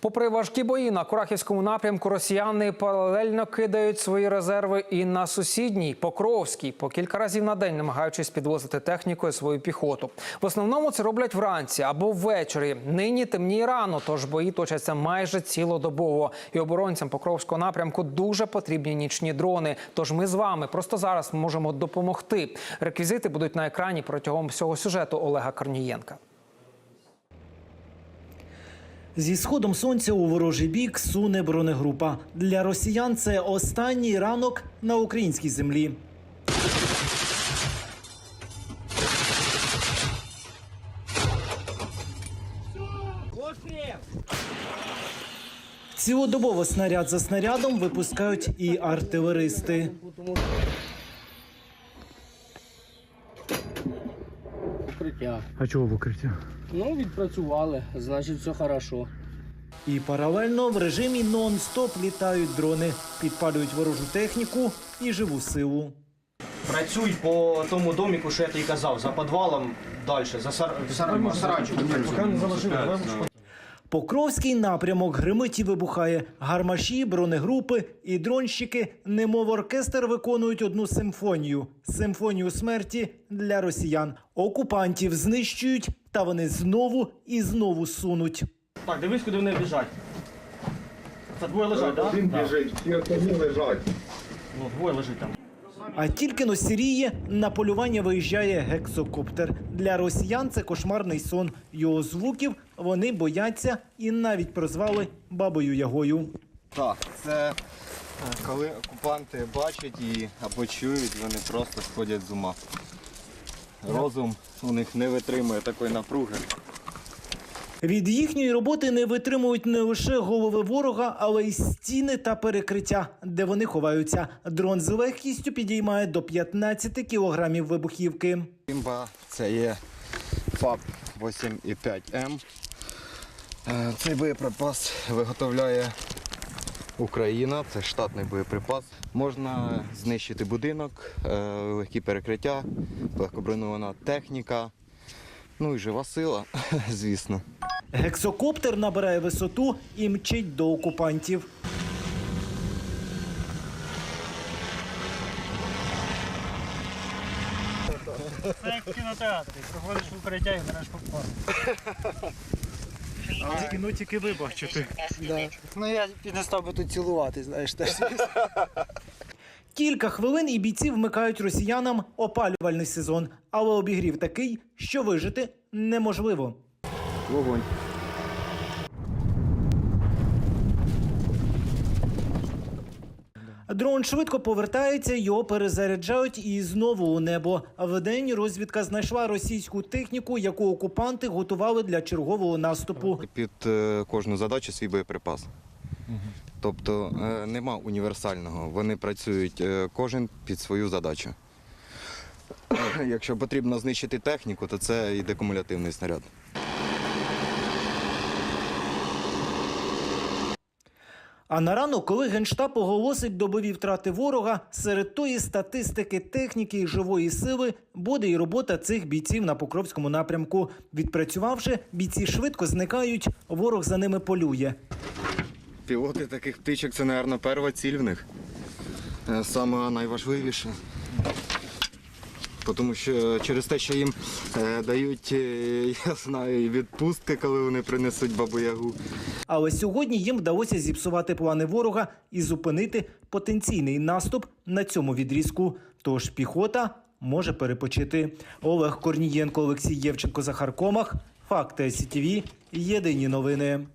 Попри важкі бої на Курахівському напрямку, росіяни паралельно кидають свої резерви і на сусідній Покровській, по кілька разів на день намагаючись підвозити техніку і свою піхоту. В основному це роблять вранці або ввечері. Нині темніє рано, тож бої точаться майже цілодобово. І оборонцям Покровського напрямку дуже потрібні нічні дрони. Тож ми з вами просто зараз можемо допомогти. Реквізити будуть на екрані протягом всього сюжету Олега Корнієнка. Зі сходом сонця у ворожий бік суне бронегрупа. Для росіян це останній ранок на українській землі. Цілодобово снаряд за снарядом випускають і артилеристи. Укриття. А чого в укриття? Ну, відпрацювали, значить, все хорошо. І паралельно в режимі нон-стоп літають дрони, підпалюють ворожу техніку і живу силу. Працюй по тому доміку, що я тобі казав, за підвалом далі, за сар... сар... саранчиком. Покровський напрямок гримить і вибухає. Гармаші, бронегрупи і дронщики, немов оркестр, виконують одну симфонію симфонію смерті для росіян. Окупантів знищують, та вони знову і знову сунуть. Так, дивись, куди вони біжать. Це двоє лежать, так? Один Да? біжить, всі остальні лежать. Ну, двоє лежить там. А тільки но з Сирії на полювання виїжджає гексокоптер. Для росіян це кошмарний сон. Його звуків вони бояться і навіть прозвали бабою Ягою. Так, це е, коли окупанти бачать її або чують, вони просто сходять з ума. Розум у них не витримує такої напруги. Від їхньої роботи не витримують не лише голови ворога, але й стіни та перекриття, де вони ховаються. Дрон з легкістю підіймає до 15 кілограмів вибухівки. Імба це є ФАП 8,5М. Е, Цей боєприпас виготовляє Україна, це штатний боєприпас. Можна знищити будинок, е, легкі перекриття, легкоброньована техніка, ну і жива сила, звісно. Гексокоптер набирає висоту і мчить до окупантів. Це як в кінотеатрі. Приходиш в укриття і береш попкорн. Кіно тільки вибачити. Да. Ну я не став би тут цілувати, знаєш, теж. Кілька хвилин і бійці вмикають росіянам опалювальний сезон, але обігрів такий, що вижити неможливо. Вогонь. Дрон швидко повертається, його перезаряджають і знову у небо. Вдень розвідка знайшла російську техніку, яку окупанти готували для чергового наступу. Під е, кожну задачу свій боєприпас. Тобто е, нема універсального. Вони працюють е, кожен під свою задачу. Якщо потрібно знищити техніку, то це йде кумулятивний снаряд. А на ранок, коли генштаб оголосить добові втрати ворога, серед тої статистики техніки і живої сили буде і робота цих бійців на Покровському напрямку. Відпрацювавши, бійці швидко зникають, ворог за ними полює. Пілоти таких птичок це, мабуть, перша ціль в них. Е, Саме найважливіше. Тому що через те, що їм е, дають, е, я знаю, відпустки, коли вони принесуть бабу ягу. Але сьогодні їм вдалося зіпсувати плани ворога і зупинити потенційний наступ на цьому відрізку. Тож піхота може перепочити. Олег Корнієнко, Олексій Євченко, Захар Комах. Факти СІТВ. Єдині новини.